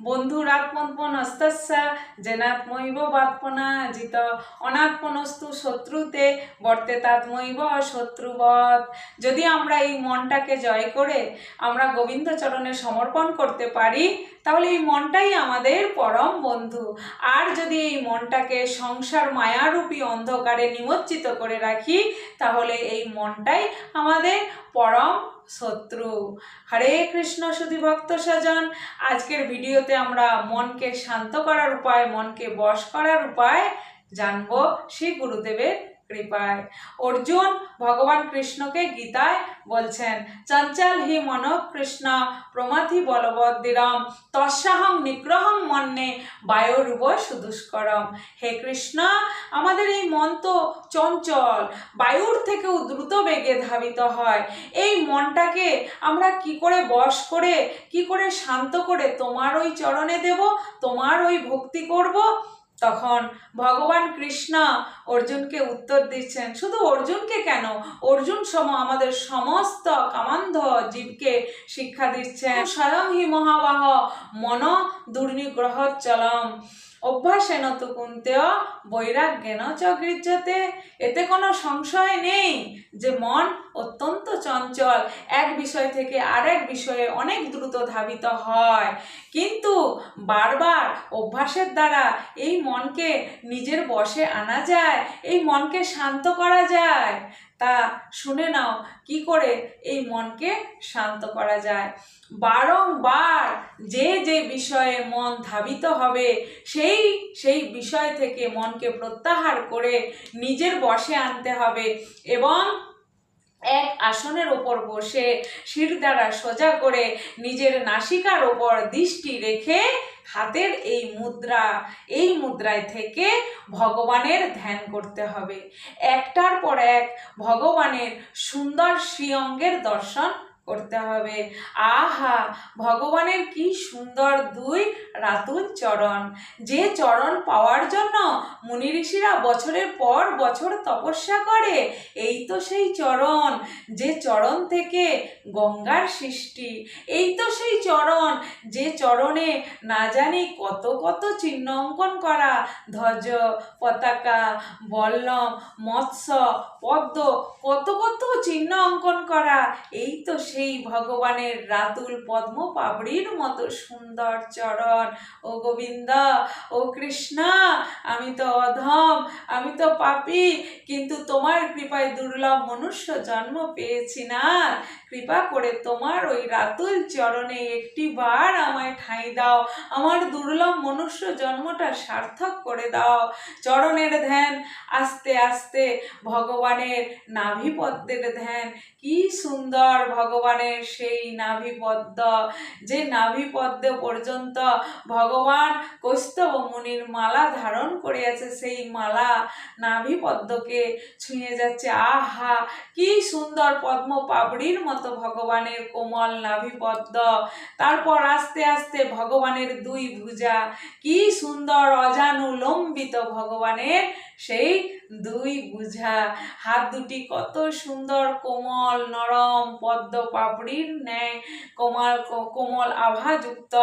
বন্ধুরাত্মনস্তস্যা জেনাত্মৈব বাৎমনা জিত। অনাত্মনস্তু শত্রুতে, বর্তে তাত্মৈব শত্রুবৎ যদি আমরা এই মনটাকে জয় করে, আমরা গোবিন্দ চরণে সমর্পণ করতে পারি তাহলে এই মনটাই আমাদের পরম বন্ধু। আর যদি এই মনটাকে সংসার মায়ারূপী অন্ধকারে নিমজ্জিত করে রাখি, তাহলে এই মনটাই আমাদের পরম শত্রু। হরে কৃষ্ণ সুধী ভক্ত স্বজন। আজকের ভিডিওতে আমরা মনকে শান্ত করার উপায়, মনকে বশ করার উপায় জানব। শ্রী গুরুদেবের কৃপায়। অর্জুন ভগবান কৃষ্ণকে গীতায় বলছেন, চঞ্চল হি মন কৃষ্ণ, প্রমাথি বলবদ্দিরম তস্যাহং নিগ্রহং মন্যে বায়ুরূপ সুদুষ্করম। হে কৃষ্ণ, আমাদের এই মন তো চঞ্চল, বায়ুর থেকেও দ্রুত বেগে ধাবিত হয়। এই মনটাকে আমরা কি করে বশ করে, কি করে শান্ত করে তোমার ওই চরণে দেব, তোমার ওই ভক্তি করব তখন ভগবান কৃষ্ণ অর্জুনকে উত্তর দিচ্ছেন, শুধু অর্জুনকে কেন? অর্জুন সম আমাদের সমস্ত কামান্ধ জীবকে শিক্ষা দিচ্ছেন। স্বয়ং হি মহাবাহ, মন দুর্নিগ্রহ চলম। অভ্যাসেন তো কুন্তেয় বৈরাগ্যেন চ এতে কোনো সংশয় নেই যে মন অত্যন্ত চঞ্চল। এক বিষয় থেকে আরেক বিষয়ে অনেক দ্রুত ধাবিত হয়। কিন্তু বারবার অভ্যাসের দ্বারা এই মনকে নিজের বশে আনা যায়, এই মনকে শান্ত করা যায়। তা শুনে নাও কি করে এই মনকে শান্ত করা যায়। বারংবার যে যে বিষয়ে মন ধাবিত হবে, সেই সেই বিষয় থেকে মনকে প্রত্যাহার করে নিজের বশে আনতে হবে এবং এক আসনের ওপর বসে শির দ্বারা সোজা করে নিজের নাসিকার ওপর দৃষ্টি রেখে হাতের এই মুদ্রা, এই মুদ্রায় থেকে ভগবানের ধ্যান করতে হবে। একটার পর এক ভগবানের সুন্দর শ্রী অঙ্গের দর্শন করতে হবে। আহা, ভগবানের কি সুন্দর দুই রাতুল চরণ। যে চরণ পাওয়ার জন্য মুনি ঋষিরা বছরের পর বছর তপস্যা করে, এই তো সেই চরণ। যে চরণ থেকে গঙ্গার সৃষ্টি, এই তো সেই চরণ। যে চরণে না জানি কত কত চিহ্ন অঙ্কন করা, ধ্বজ, পতাকা, বল্লম, মৎস্য, পদ্ম, কত কত চিহ্ন অঙ্কন করা, এই তো সেই ভগবানের রাতুল পদ্ম পাবড়ির মতো সুন্দর চরণ। ও গোবিন্দ, ও কৃষ্ণা, আমি তো অধম, আমি তো পাপি, কিন্তু তোমার কৃপায় দুর্লভ মনুষ্য জন্ম পেয়েছি না। কৃপা করে তোমার ওই রাতুল চরণে একটি বার আমায় ঠাঁই দাও। আমার দুর্লভ মনুষ্য জন্মটা সার্থক করে দাও। চরণের ধ্যান, আস্তে আস্তে ভগবানের নাভিপদ্মের ধ্যান। কি সুন্দর ভগবানের সেই নাভিপদ্ম, যে নাভিপদ্ম পর্যন্ত ভগবান কৌস্তব মুনির মালা ধারণ করে আছে সেই মালা নাভিপদ্মকে ছুঁয়ে যাচ্ছে। আহা, কি সুন্দর পদ্ম পাবড়ির মতো ভগবানের কোমল নাভিপদ্ম। তারপর আস্তে আস্তে ভগবানের দুই ভুজা। কি সুন্দর অজানুলম্বিত ভগবানের সেই দুই বুঝা হাত দুটি কত সুন্দর, কোমল, নরম, পদ্ম পাপড়ির ন্যায়, কোমল কোমল আভাযুক্ত।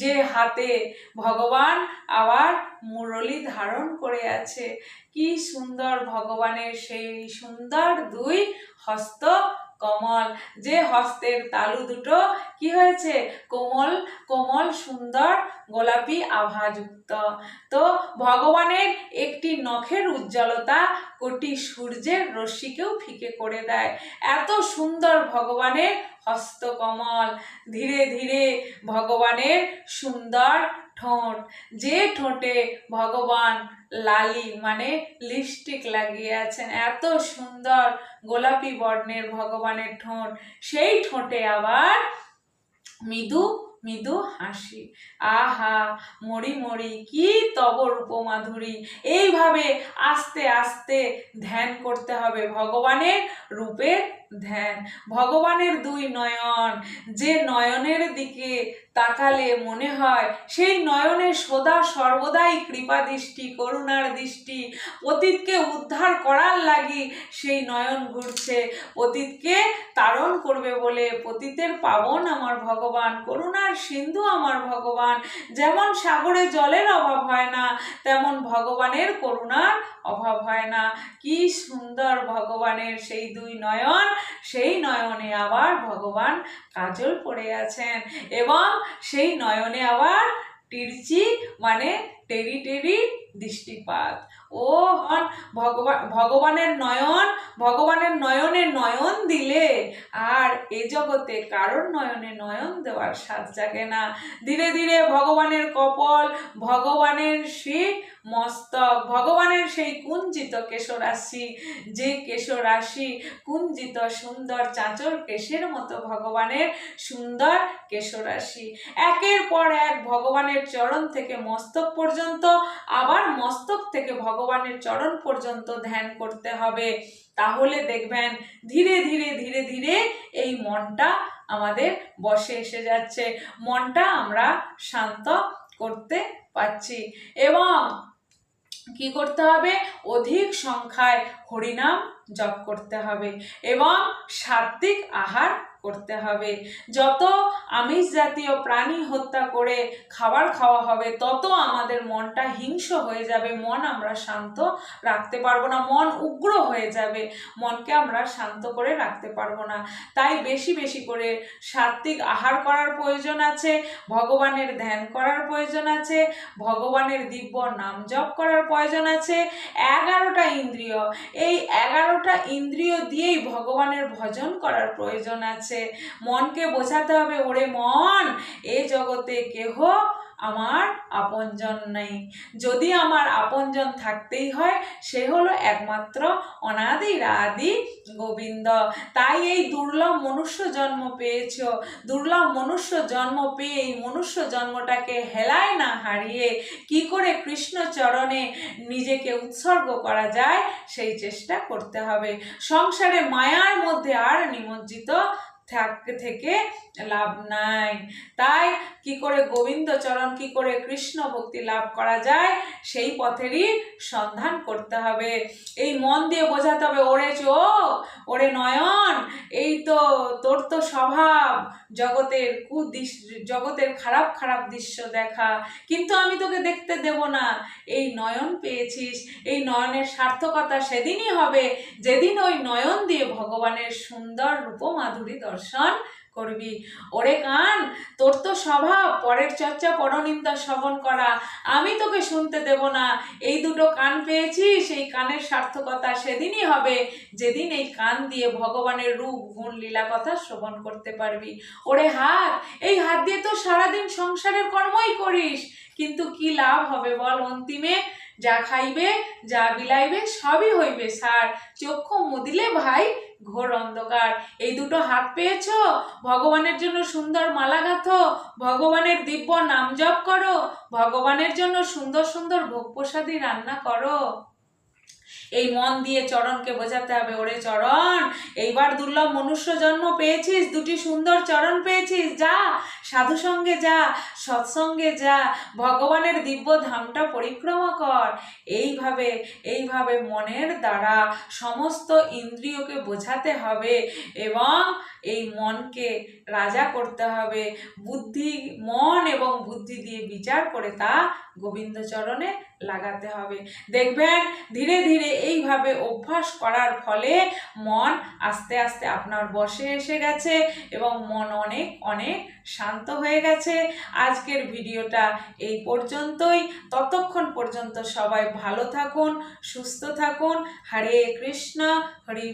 যে হাতে ভগবান আবার মুরলি ধারণ করে আছে। কি সুন্দর ভগবানের সেই সুন্দর দুই হস্ত কমল। যে হস্তের তালু দুটো, কি হয়েছে? কোমল কোমল, সুন্দর, গোলাপি, আভাযুক্ত। তো ভগবানের একটি নখের উজ্জ্বলতা কোটি সূর্যের রশ্মিকেও ফিকে করে দেয়। এত সুন্দর ভগবানের হস্তকমল ধীরে ধীরে ভগবানের সুন্দর ঠোঁট। যে ঠোঁটে ভগবান লালি মানে লিপস্টিক লাগিয়ে আছেন, এত সুন্দর গোলাপি বর্ণের ভগবানের ঠোঁট, সেই ঠোঁটে আবার মৃদু মৃদু হাসি। আহা, মরি মরি, কি তব রূপমাধুরী। এইভাবে আস্তে আস্তে ধ্যান করতে হবে ভগবানের রূপের ধ্যান। ভগবানের দুই নয়ন, যে নয়নের দিকে তাকালে মনে হয় সেই নয়নে সদা সর্বদাই কৃপা দৃষ্টি, করুণার দৃষ্টি। অতীতকে উদ্ধার করার লাগি সেই নয়ন ঘুরছে। অতীতকে তারণ করবে বলে পতিতের পাবন আমার ভগবান, করুণার সিন্ধু আমার ভগবান। যেমন সাগরে জলের অভাব হয় না, তেমন ভগবানের করুণার অভাব হয় না। কি সুন্দর ভগবানের সেই দুই নয়ন, সেই নয়নে আবার ভগবান কাজল পড়ে আছেন এবং সেই নয়নে আবার টিরচি মানে টেরি টেরি দৃষ্টিপাত। ও হন ভগবান ভগবানের নয়ন, ভগবানের নয়নে নয়ন দিলে। আর এ জগতে কারোর নয়নে নয়ন দেওয়ার সাজ জাগে না। ধীরে ধীরে ভগবানের কপল, ভগবানের সেই মস্তক, ভগবানের সেই কুঞ্জিত কেশরাশি, যে কেশরাশি কুঞ্জিত সুন্দর চাঁচর কেশের মতো ভগবানের সুন্দর কেশরাশি। একের পর এক ভগবানের চরণ থেকে মস্তক পর্যন্ত, আবার মস্তক থেকে ভগবানের চরণ পর্যন্ত ধ্যান করতে হবে। তাহলে দেখবেন ধীরে ধীরে ধীরে ধীরে এই মনটা আমাদের বসে এসে যাচ্ছে। মনটা আমরা শান্ত করতে পারছি। এবং কি করতে হবে? অধিক সংখ্যায় হরিনাম জপ করতে হবে। এবং সাত্বিক আহার করতে হবে। যত আমিষ জাতীয় প্রাণী হত্যা করে খাবার খাওয়া হবে, তত আমাদের মনটা হিংস হয়ে যাবে, মন আমরা শান্ত রাখতে পারব না, মন উগ্র হয়ে যাবে, মনকে আমরা শান্ত করে রাখতে পারব না। তাই বেশি বেশি করে সাত্বিক আহার করার প্রয়োজন আছে, ভগবানের ধ্যান করার প্রয়োজন আছে, ভগবানের দিব্য নাম জপ করার প্রয়োজন আছে। এগারোটা ইন্দ্রিয়, এই এগারোটা ইন্দ্রিয় দিয়েই ভগবানের ভজন করার প্রয়োজন আছে। মনকে বোঝাতে হবে ওরে মন, এ জগতে কেহ আমার আপনজন নেই। যদি আমার আপনজন থাকতেই হয়, সে হলো একমাত্র অনাদি আদি গোবিন্দ। তাই এই দুর্লভ মনুষ্য জন্ম পেয়েছ। দুর্লভ মনুষ্য জন্ম পেয়ে এই মনুষ্য জন্মটাকে হেলায় না হারিয়ে কি করে কৃষ্ণ চরণে নিজেকে উৎসর্গ করা যায়, সেই চেষ্টা করতে হবে। সংসারে মায়ার মধ্যে আর নিমজ্জিত থাক- লাভ নাই। তাই কি করে গোবিন্দ চরণ কি করে কৃষ্ণ ভক্তি লাভ করা যায়, সেই পথেরই সন্ধান করতে হবে। এই মন দিয়ে বোঝাতে হবে, ওরে চোখ ওরে নয়ন, এই তো তোর তো স্বভাব, জগতের কুদৃশ্য জগতের খারাপ খারাপ দৃশ্য দেখা। কিন্তু আমি তোকে দেখতে দেব না। এই নয়ন পেয়েছিস, এই নয়নের সার্থকতা সেদিনই হবে, যেদিন ওই নয়ন দিয়ে ভগবানের সুন্দর রূপমাধুরী দর্শন করবি। ওরে কান, তোর তো স্বভাব, পরের চর্চা পরনিন্দা শ্রবণ করা। আমি তোকে শুনতে দেব না। এই দুটো কান পেয়েছিস এই কানের সার্থকতা সেদিনই হবে। যেদিন এই কান দিয়ে ভগবানের রূপ, গুণ, লীলা কথা শ্রবণ করতে পারবি। ওরে হাত, এই হাত দিয়ে তো সারাদিন সংসারের কর্মই করিস। কিন্তু কি লাভ হবে বল অন্তিমে? যা খাইবে, যা বিলাইবে, সবই হইবে সার। চক্ষু মুদিলে ভাই ঘোর অন্ধকার। এই দুটো হাত পেয়েছ? ভগবানের জন্য সুন্দর মালা গাঁথো। ভগবানের দিব্য নাম জপ করো। ভগবানের জন্য সুন্দর সুন্দর ভোগ প্রসাদী রান্না করো। এই মন দিয়ে চরণকে বোঝাতে হবে, ওরে চরণ, এইবার দুর্লভ মনুষ্য জন্ম পেয়েছিস, দুটি সুন্দর চরণ পেয়েছিস, যা, সাধু সঙ্গে যা, সৎসঙ্গে যা, ভগবানের দিব্য ধামটা পরিক্রমা কর। এইভাবে এইভাবে মনের দ্বারা সমস্ত ইন্দ্রিয়কে বোঝাতে হবে এবং এই মনকে রাজা করতে হবে। বুদ্ধি, মন এবং বুদ্ধি দিয়ে বিচার করে তা গোবিন্দচরণে লাগাতে হবে। দেখবেন, ধীরে ধীরে এইভাবে অভ্যাস করার ফলে মন আস্তে আস্তে আপনার বসে এসে গেছে এবং মন অনেক অনেক শান্ত হয়ে গেছে। আজকের ভিডিওটা এই পর্যন্তই। ততক্ষণ পর্যন্ত সবাই ভালো থাকুন, সুস্থ থাকুন। হরে কৃষ্ণ, হরি